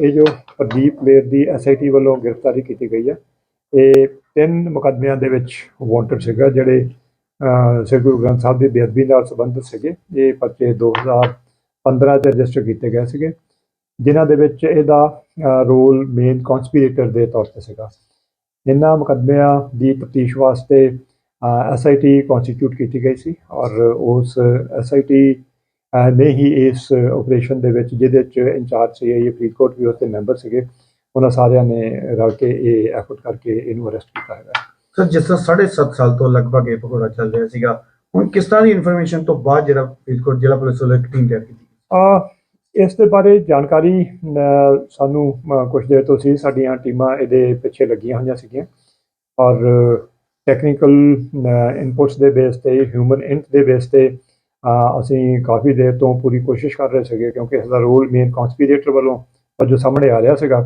ਇਹ ਜੋ ਪ੍ਰਦੀਪ ਲੇਰ ਦੀ ਐਸਆਈਟੀ ਵੱਲੋਂ ਗ੍ਰਿਫਤਾਰੀ ਕੀਤੀ ਗਈ ਹੈ, ਇਹ ਤਿੰਨ ਮੁਕੱਦਮਿਆਂ ਦੇ ਵਿੱਚ ਵਾਂਟਡ ਸੀਗਾ, ਜਿਹੜੇ ਸ੍ਰੀ ਗੁਰੂ ਗ੍ਰੰਥ ਸਾਹਿਬ ਦੀ ਬੇਅਦਬੀ ਨਾਲ ਸੰਬੰਧਿਤ ਸੀਗੇ। ਇਹ ਪਰਚੇ 2015 ਚ ਰਜਿਸਟਰ ਕੀਤੇ ਗਏ ਸੀਗੇ, ਜਿਨ੍ਹਾਂ ਦੇ ਵਿੱਚ ਇਹਦਾ ਰੋਲ ਮੇਨ ਕਨਸਪੀਰੇਟਰ ਦੇ ਤੌਰ ਤੇ ਸੀਗਾ। ਇਹਨਾਂ ਮੁਕੱਦਮਿਆਂ ਦੀ ਤਫਤੀਸ਼ ਵਾਸਤੇ ਐਸਆਈਟੀ ਕਨਸਟੀਟਿਊਟ ਕੀਤੀ ਗਈ ਸੀ ਔਰ ਉਸ ਐਸਆਈਟੀ ਨੇ ਹੀ ਇਸ ਆਪਰੇਸ਼ਨ ਦੇ ਵਿੱਚ ਜਿਹਦੇ ਚ ਇੰਚਾਰਜ ਸੀ ਇਹ ਫਰੀਦਕੋਟ ਵੀ ਉਸ ਦੇ ਮੈਂਬਰ ਸੀਗੇ। ਉਹਨਾਂ ਸਾਰਿਆਂ ਨੇ ਰਲ ਕੇ ਇਹ ਐਫਰਟ ਕਰਕੇ ਇਹਨੂੰ ਅਰੈਸਟ ਕੀਤਾ ਹੈਗਾ। ਸਰ ਜਿਸ ਤਰ੍ਹਾਂ 7.5 ਸਾਲ ਤੋਂ ਲਗਭਗ ਇਹ ਪਕੌੜਾ ਚੱਲ ਰਿਹਾ ਸੀਗਾ ਹੁਣ ਕਿਸ ਤਰ੍ਹਾਂ ਦੀ ਇਨਫੋਰਮੇਸ਼ਨ ਤੋਂ ਬਾਅਦ ਜਿਹੜਾ ਫਰੀਦਕੋਟ ਜ਼ਿਲ੍ਹਾ ਪੁਲਿਸ ਵੱਲੋਂ ਇੱਕ ਟੀਮ ਤਿਆਰ ਕੀਤੀ ਆ ਇਸ ਦੇ ਬਾਰੇ ਜਾਣਕਾਰੀ ਸਾਨੂੰ ਕੁਝ ਦੇਰ ਤੋਂ ਸੀ ਸਾਡੀਆਂ ਟੀਮਾਂ ਇਹਦੇ ਪਿੱਛੇ ਲੱਗੀਆਂ ਹੋਈਆਂ ਸੀਗੀਆਂ। ਔਰ ਟੈਕਨੀਕਲ ਇਨਪੁਟਸ ਦੇ ਬੇਸ ਤੇ ਹਿਊਮਨ ਇੰਟ ਦੇ ਬੇਸ ਤੇ ਅਸੀਂ ਕਾਫੀ ਦੇਰ ਤੋਂ ਪੂਰੀ ਕੋਸ਼ਿਸ਼ ਕਰ ਰਹੇ ਸੀਗੇ ਕਿਉਂਕਿ ਇਸ ਦਾ ਰੋਲ ਮੇਨ ਕਨਸਪੀਰੇਟਰ ਵੱਲੋਂ ਜੋ ਸਾਹਮਣੇ ਆ ਰਿਹਾ ਸੀਗਾ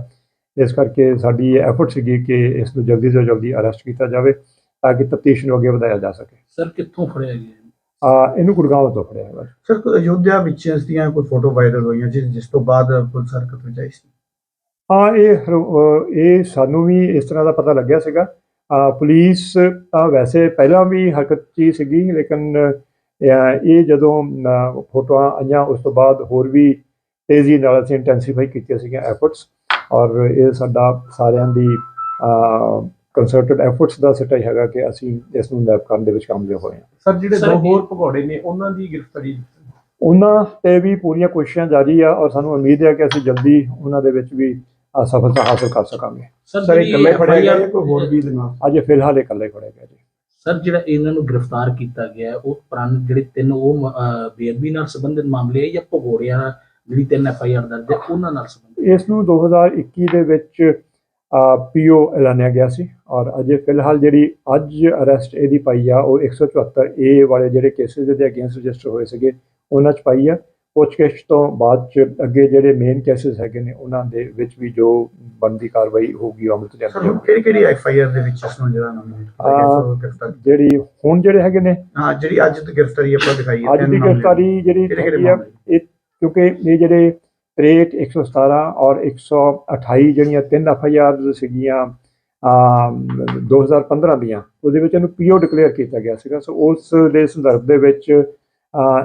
ਇਸ ਕਰਕੇ ਸਾਡੀ ਐਫਰਟ ਸੀਗੀ ਕਿ ਇਸ ਨੂੰ ਜਲਦੀ ਤੋਂ ਜਲਦੀ ਅਰੈਸਟ ਕੀਤਾ ਜਾਵੇ ਤਾਂ ਕਿ ਤਫਤੀਸ਼ ਨੂੰ ਅੱਗੇ ਵਧਾਇਆ ਜਾ ਸਕੇ। ਸਰ ਕਿੱਥੋਂ ਫੜਿਆ ਗਿਆ ਆ ਇਹਨੂੰ ਗੁੜਗਾਉਂ ਤੋਂ ਫੜਿਆ ਹੈਗਾ ਸਰ ਕੋਈ ਅਯੋਧਿਆ ਵਿੱਚ ਇਸ ਦੀਆਂ ਕੋਈ ਫੋਟੋ ਵਾਇਰਲ ਹੋਈਆਂ ਜਿਸ ਜਿਸ ਤੋਂ ਬਾਅਦ ਪੁਲਿਸ ਹਰਕਤ ਵਿੱਚ ਆਈ ਸੀ? ਹਾਂ ਇਹ ਇਹ ਸਾਨੂੰ ਵੀ ਇਸ ਤਰ੍ਹਾਂ ਦਾ ਪਤਾ ਲੱਗਿਆ ਸੀਗਾ। ਪੁਲਿਸ ਤਾਂ ਵੈਸੇ ਪਹਿਲਾਂ ਵੀ ਹਰਕਤ 'ਚ ਹੀ ਸੀਗੀ ਲੇਕਿਨ ਇਹ ਜਦੋਂ ਫੋਟੋਆਂ ਆਈਆਂ ਉਸ ਤੋਂ ਬਾਅਦ ਹੋਰ ਵੀ ਤੇਜ਼ੀ ਨਾਲ ਅਸੀਂ ਇੰਟੈਂਸੀਫਾਈ ਕੀਤੀਆਂ ਸੀਗੀਆਂ ਐਫਰਟਸ ਔਰ ਇਹ ਸਾਡਾ ਸਾਰਿਆਂ ਦੀ ਕੰਸਰਟਡ ਐਫਰਟਸ ਦਾ ਸਿੱਟਾ ਹੀ ਹੈਗਾ ਕਿ ਅਸੀਂ ਇਸ ਨੂੰ ਨੈਪ ਕਰਨ ਦੇ ਵਿੱਚ ਕਾਮਯਾਬ ਹੋਏ ਹਾਂ। ਸਰ ਜਿਹੜੇ ਦੋ ਹੋਰ ਭਗੌੜੇ ਨੇ ਉਹਨਾਂ ਦੀ ਗ੍ਰਿਫਤਾਰੀ ਉਹਨਾਂ ਤੇ ਵੀ ਪੂਰੀਆਂ ਕੋਸ਼ਿਸ਼ਾਂ ਜਾਰੀ ਆ ਔਰ ਸਾਨੂੰ ਉਮੀਦ ਹੈ ਕਿ ਅਸੀਂ ਜਲਦੀ ਉਹਨਾਂ ਦੇ ਵਿੱਚ ਵੀ ਸਫਲਤਾ ਹਾਸਲ ਕਰ ਸਕਾਂਗੇ। ਸਰ ਇਕੱਲੇ FIR ਜਾਂ ਕੋਈ ਹੋਰ ਵੀ ਦੇ ਨਾਲ? ਅਜੇ ਫਿਲਹਾਲ ਇਹ ਇਕੱਲੇ ਫੜੇ ਗਏ ਜੀ। ਸਰ ਜਿਹੜਾ ਇਹਨਾਂ ਨੂੰ ਗ੍ਰਿਫਤਾਰ ਕੀਤਾ ਗਿਆ ਹੈ, ਉਹ ਪੁਰਾਣੇ ਜਿਹੜੇ ਤਿੰਨ ਉਹ ਬੇਅਦਬੀ ਨਾਲ ਸੰਬੰਧਿਤ ਮਾਮਲੇ ਹੈ ਜਾਂ ਭਗੌੜਿਆਂ ਨਾਲ ਜਿਹੜੀ ਤਿੰਨ ਐਫ ਆਈ ਆਰ ਦਰਜ ਹੈ ਉਹਨਾਂ ਨਾਲ ਸੰਬੰਧਿਤ? ਇਸ ਨੂੰ 2021 ਦੇ ਵਿੱਚ ਪੀਓ ਐਲਾਨਿਆ ਗਿਆ ਸੀ ਔਰ ਅਜੇ ਫਿਲਹਾਲ ਜਿਹੜੀ ਅੱਜ ਅਰੈਸਟ ਇਹਦੀ ਪਾਈ ਆ ਉਹ 174 ਏ ਵਾਲੇ ਜਿਹੜੇ ਕੇਸਿਸ ਦੇ ਅਗੇਂਸਟ ਰਜਿਸਟਰ ਹੋਏ ਸੀਗੇ ਉਹਨਾਂ 'ਚ ਪਾਈ ਆ। ਪੁੱਛਗਿੱਛ ਤੋਂ ਬਾਅਦ 'ਚ ਅੱਗੇ ਜਿਹੜੇ ਮੇਨ ਕੇਸਿਸ ਹੈਗੇ ਨੇ ਉਹਨਾਂ ਦੇ ਵਿੱਚ ਵੀ ਜੋ ਬਣਦੀ ਕਾਰਵਾਈ ਹੋਊਗੀ ਅਮਲ 'ਚ ਸਰ ਕਿਹੜੀ ਕਿਹੜੀ ਐਫ ਆਈ ਆਰ ਦੇ ਵਿੱਚ ਇਸ ਨੂੰ ਜਿਹੜਾ ਨਾਮ ਗ੍ਰਿਫਤਾਰ ਜਿਹੜੀ ਹੁਣ ਜਿਹੜੇ ਹੈਗੇ ਨੇ? ਹਾਂ ਜਿਹੜੀ ਅੱਜ ਦੀ ਗ੍ਰਿਫਤਾਰੀ ਆਪਾਂ ਦਿਖਾਈ ਹੈ ਅੱਜ ਦੀ। ਗ੍ਰਿਫਤਾਰੀ ਜਿਹੜੀ ਆ ਮਾਮਲੇ? ਇਹ ਕਿਉਂਕਿ ਇਹ ਜਿਹੜੇ 63 117 ਔਰ 128 ਜਿਹੜੀਆਂ ਤਿੰਨ ਐਫ ਆਈ ਆਰ ਸੀਗੀਆਂ ਅਮ, 2015 ਦੀਆਂ ਉਹਦੇ ਵਿੱਚ ਇਹਨੂੰ ਪੀਓ ਡਿਕਲੇਅਰ ਕੀਤਾ ਗਿਆ ਸੀਗਾ। ਸੋ ਉਸ ਦੇ ਸੰਦਰਭ ਦੇ ਵਿੱਚ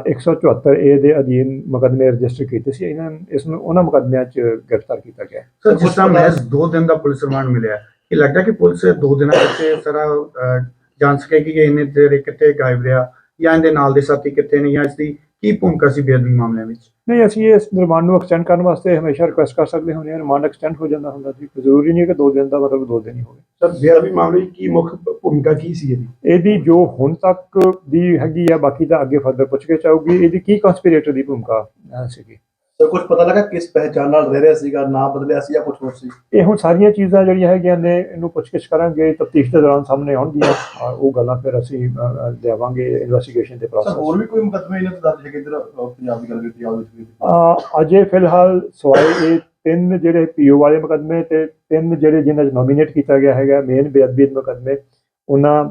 174 ਏ ਦੇ ਅਧੀਨ ਮੁਕੱਦਮੇ ਰਜਿਸਟਰ ਕੀਤੇ ਸੀ। ਇਹਨਾਂ ਇਸ ਨੂੰ ਉਹਨਾਂ ਮੁਕੱਦਮਿਆਂ 'ਚ ਗ੍ਰਿਫਤਾਰ ਕੀਤਾ ਗਿਆ। ਸਰ ਜਿਸ ਤਰ੍ਹਾਂ ਮਹਿਜ਼ 2 ਦਿਨ ਦਾ ਪੁਲਿਸ ਰਿਮਾਂਡ ਮਿਲਿਆ। ਇਹ ਲੱਗਦਾ ਕਿ ਪੁਲਿਸ 2 ਦਿਨਾਂ ਵਿੱਚ ਅਹ, ਜਾਣ ਸਕੇਗੀ ਕਿ ਇਹਨੇ ਤੇਰੇ ਕਿੱਥੇ ਗਾਇਬ ਰਿਹਾ ਜਾਂ ਇਹਦੇ ਨਾਲ ਦੇ ਸਾਥੀ ਕਿੱਥੇ ਨੇ ਜਾਂ ਇਸ ਦੀ ਕੀ ਭੂਮਿਕਾ ਸੀ ਬੇਅਦਬੀ ਮਾਮਲਿਆਂ ਵਿੱਚ? ਨਹੀਂ ਅਸੀਂ ਇਸ ਰਿਮਾਂਡ ਨੂੰ ਐਕਸਟੈਂਡ ਕਰਨ ਵਾਸਤੇ ਹਮੇਸ਼ਾ ਰਿਕੁਐਸਟ ਕਰ ਸਕਦੇ ਹੁੰਦੇ ਹਾਂ। ਰਿਮਾਂਡ ਐਕਸਟੈਂਡ ਹੋ ਜਾਂਦਾ ਹੁੰਦਾ ਜੀ ਜ਼ਰੂਰੀ ਨਹੀਂ ਕਿ 2 ਦਿਨ ਦਾ ਮਤਲਬ 2 ਦਿਨ ਹੀ ਹੋਵੇ। ਸਰ ਬੇਅਦਬੀ ਮਾਮਲੇ ਦੀ ਕੀ ਮੁੱਖ ਭੂਮਿਕਾ ਕੀ ਸੀ ਇਹਦੀ? ਇਹਦੀ ਜੋ ਹੁਣ ਤੱਕ ਦੀ ਹੈਗੀ ਆ ਬਾਕੀ ਤਾਂ ਅੱਗੇ ਫਰਦਰ ਪੁੱਛ ਕੇ ਚਾਹੂਗੀ ਇਹਦੀ ਕੀ ਕਨਸਪੀਰੇਟਰ ਦੀ ਭੂਮਿਕਾ ਸੀਗੀ? ਸਰ ਕੁਝ ਪਤਾ ਲੱਗਾ ਕਿਸ ਪਹਿਚਾਨ ਨਾਲ ਰਹਿ ਰਿਹਾ ਸੀਗਾ ਨਾਮ ਬਦਲਿਆ ਸੀ ਜਾਂ ਕੁਝ ਹੋਰ ਸੀ? ਇਹ ਹੁਣ ਸਾਰੀਆਂ ਚੀਜ਼ਾਂ ਜਿਹੜੀਆਂ ਹੈਗੀਆਂ ਨੇ ਇਹਨੂੰ ਪੁੱਛਗਿੱਛ ਕਰਾਂਗੇ ਤਫਤੀਸ਼ ਦੇ ਦੌਰਾਨ ਸਾਹਮਣੇ ਆਉਣਗੀਆਂ। ਉਹ ਗੱਲਾਂ ਫਿਰ ਅਸੀਂ ਲਿਆਵਾਂਗੇ ਇਨਵੈਸਟੀਗੇਸ਼ਨ ਦੇ ਸਰ ਪ੍ਰੋਸੈਸ ਹੋਰ ਵੀ ਕੋਈ ਮੁਕੱਦਮੇ ਇਹਨਾਂ ਤੇ ਦਰਜ ਹੈਗੇ ਇਧਰ ਪੰਜਾਬ ਦੀ ਗੱਲ ਕੀਤੀ ਇਸ ਅਹ ਅਜੇ ਫਿਲਹਾਲ ਸਵਾਏ ਇਹ ਤਿੰਨ ਜਿਹੜੇ ਪੀਓ ਵਾਲੇ ਮੁਕੱਦਮੇ ਤੇ ਤਿੰਨ ਜਿਹੜੇ ਜਿਨ੍ਹਾਂ 'ਚ ਨੋਮੀਨੇਟ ਕੀਤਾ ਗਿਆ ਹੈਗਾ ਮੇਨ ਬੇਅਦਬੀ ਮੁਕੱਦਮੇ ਉਹਨਾਂ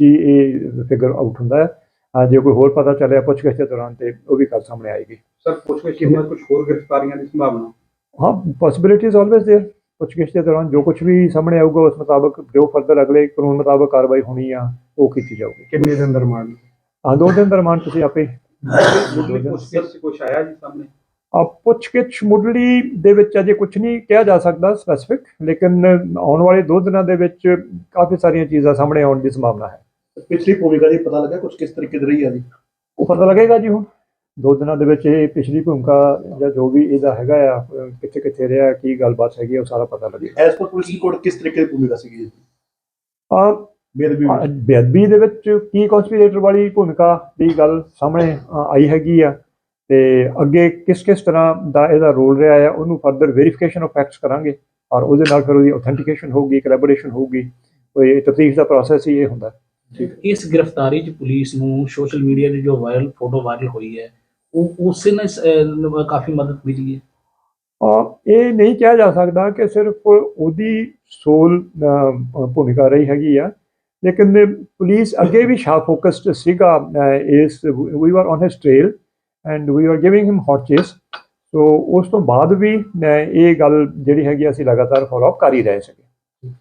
ਹੀ ਇਹ ਫਿਗਰ ਆਊਟ ਹੁੰਦਾ ਹੈ। ਜੇ ਕੋਈ ਹੋਰ ਪਤਾ ਚੱਲਿਆ ਪੁੱਛਗਿੱਛ ਦੇ ਦੌਰਾਨ ਤੇ ਉਹ ਵੀ ਕੱਲ ਸਾਹਮਣੇ ਆਏਗੀ। ਸਰ ਪੁੱਛਗਿੱਛ ਕਿੰਨਾ ਕੁਝ ਹੋਰ ਗ੍ਰਿਫਤਾਰੀਆਂ ਦੀ ਸੰਭਾਵਨਾ ਹਾਂ ਪੋਸਿਬਿਲਿਟੀਜ਼ ਆਲਵੇਸ देयर ਪੁੱਛਗਿੱਛ ਦੇ ਦੌਰਾਨ ਜੋ ਕੁਝ ਵੀ ਸਾਹਮਣੇ ਆਊਗਾ ਉਸ ਮੁਤਾਬਕ ਜੋ ਫਰਦਰ ਅਗਲੇ ਕਾਨੂੰਨ ਮੁਤਾਬਕ ਕਾਰਵਾਈ ਹੋਣੀ ਆ ਉਹ ਕੀਤੀ ਜਾਊਗੀ ਕਿੰਨੇ ਦਿਨ ਦਾ ਰਿਮਾਂਡ ਹਾਂ ਦੋ ਦਿਨ ਦਰਮਾਨ ਤੁਸੀਂ ਆਪੇ ਮੁੱਢਲੀ ਪੁੱਛਗਿੱਛ ਕੁਝ ਆਇਆ ਜੀ ਸਾਹਮਣੇ ਆ ਪੁੱਛਗਿੱਛ ਮੁੱਢਲੀ ਦੇ ਵਿੱਚ ਅਜੇ ਕੁਝ ਨਹੀਂ ਕਿਹਾ ਜਾ ਸਕਦਾ ਸਪੈਸੀਫਿਕ ਲੇਕਿਨ ਆਉਣ ਵਾਲੇ ਦੋ ਦਿਨਾਂ ਦੇ ਵਿੱਚ ਕਾਫੀ ਸਾਰੀਆਂ ਚੀਜ਼ਾਂ ਸਾਹਮਣੇ ਆਉਣ ਦੀ ਸੰਭਾਵਨਾ ਹੈ ਪਿਛਲੀ ਭੂਮਿਕਾ ਦੀ ਪਤਾ ਲੱਗਾ ਕੁਝ ਕਿਸ ਤਰੀਕੇ ਦੀ ਰਹੀ ਹੈ ਜੀ ਉਹ ਪਤਾ ਲੱਗੇਗਾ ਜੀ ਹੁਣ ਦੋ ਦਿਨਾਂ ਦੇ ਵਿੱਚ ਇਹ ਪਿਛਲੀ ਭੂਮਿਕਾ ਜਾਂ ਜੋ ਵੀ ਇਹਦਾ ਹੈਗਾ ਆ ਕਿੱਥੇ ਕਿੱਥੇ ਰਿਹਾ ਕੀ ਗੱਲਬਾਤ ਹੈਗੀ ਉਹ ਸਾਰਾ ਪਤਾ ਲੱਗੇਗਾ। ਐਸ ਪਰ ਪੁਲਿਸ ਕੋਡ ਕਿਸ ਤਰੀਕੇ ਦੀ ਭੂਮਿਕਾ ਸੀਗੀ ਜੀ? ਆ ਬੇਅਦਬੀ ਦੇ ਵਿੱਚ ਕੀ ਕਨਸਪੀਰੇਟਰ ਵਾਲੀ ਭੂਮਿਕਾ ਦੀ ਗੱਲ ਸਾਹਮਣੇ ਆਈ ਹੈਗੀ ਆ ਤੇ ਅੱਗੇ ਕਿਸ ਕਿਸ ਤਰ੍ਹਾਂ ਦਾ ਇਹਦਾ ਰੋਲ ਰਿਹਾ ਆ ਉਹਨੂੰ ਫਰਦਰ ਵੈਰੀਫਿਕੇਸ਼ਨ ਆਫ ਫੈਕਟਸ ਕਰਾਂਗੇ ਔਰ ਉਹਦੇ ਨਾਲ ਫਿਰ ਉਹਦੀ ਆਥੈਂਟੀਕੇਸ਼ਨ ਹੋਊਗੀ ਕੋਲੈਬੋਰੇਸ਼ਨ ਹੋਊਗੀ ਕੋਈ ਤਫਤੀਸ਼ ਦਾ ਪ੍ਰੋਸੈਸ ਹੀ ਇਹ ਹੁੰਦਾ। ਇਸ ਗ੍ਰਿਫਤਾਰੀ 'ਚ ਪੁਲਿਸ ਨੂੰ ਸੋਸ਼ਲ ਮੀਡੀਆ ਦੀ ਜੋ ਵਾਇਰਲ ਫੋਟੋ ਵਾਇਰਲ ਹੋਈ ਹੈ ਉਹ ਉਸੇ ਨਾਲ ਕਾਫੀ ਮਦਦ ਮਿਲੀ ਹੈ। ਔਰ ਇਹ ਨਹੀਂ ਕਿਹਾ ਜਾ ਸਕਦਾ ਕਿ ਸਿਰਫ ਉਹਦੀ ਸੋਲ ਭੂਮਿਕਾ ਰਹੀ ਹੈਗੀ ਆ ਲੇਕਿਨ ਪੁਲਿਸ ਅੱਗੇ ਵੀ ਸ਼ਾ ਫੋਕਸਡ ਸੀਗਾ ਅ, is we were on his trail and we are giving him hot chase so ਉਸ ਤੋਂ ਬਾਅਦ ਵੀ ਇਹ ਗੱਲ ਜਿਹੜੀ ਹੈਗੀ ਅਸੀਂ ਲਗਾਤਾਰ ਫਾਲੋ ਅਪ ਕਰ ਹੀ ਰਹੇ ਸੀਗੇ।